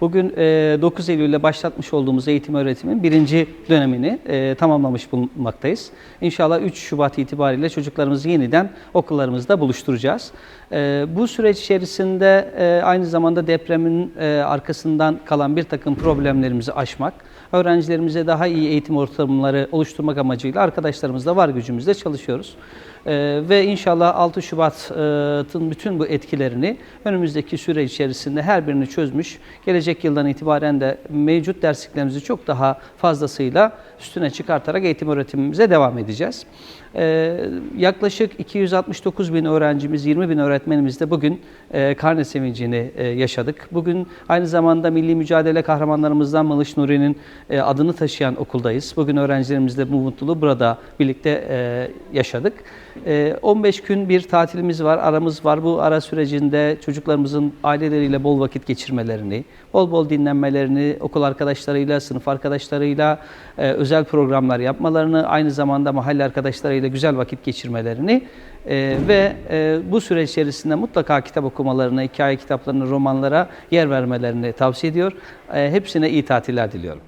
Bugün e, 9 Eylül'de başlatmış olduğumuz eğitim öğretimin birinci dönemini e, tamamlamış bulunmaktayız. İnşallah 3 Şubat itibariyle çocuklarımızı yeniden okullarımızda buluşturacağız. E, bu süreç içerisinde e, aynı zamanda depremin e, arkasından kalan bir takım problemlerimizi aşmak, öğrencilerimize daha iyi eğitim ortamları oluşturmak amacıyla arkadaşlarımızla var gücümüzle çalışıyoruz. Ee, ve inşallah 6 Şubat'ın bütün bu etkilerini önümüzdeki süre içerisinde her birini çözmüş, gelecek yıldan itibaren de mevcut dersliklerimizi çok daha fazlasıyla üstüne çıkartarak eğitim öğretimimize devam edeceğiz. Ee, yaklaşık 269 bin öğrencimiz, 20 bin öğretmenimiz de bugün e, karne sevincini e, yaşadık. Bugün aynı zamanda milli mücadele kahramanlarımızdan Malış Nuri'nin e, adını taşıyan okuldayız. Bugün öğrencilerimizle bu mutluluğu burada birlikte e, yaşadık. E, 15 gün bir tatilimiz var, aramız var. Bu ara sürecinde çocuklarımızın aileleriyle bol vakit geçirmelerini, bol bol dinlenmelerini, okul arkadaşlarıyla, sınıf arkadaşlarıyla e, özel programlar yapmalarını, aynı zamanda mahalle arkadaşlarıyla güzel vakit geçirmelerini e, ve e, bu süreç içerisinde mutlaka kitap okumalarına, hikaye kitaplarına, romanlara yer vermelerini tavsiye ediyor. Hepsine iyi tatiller diliyorum.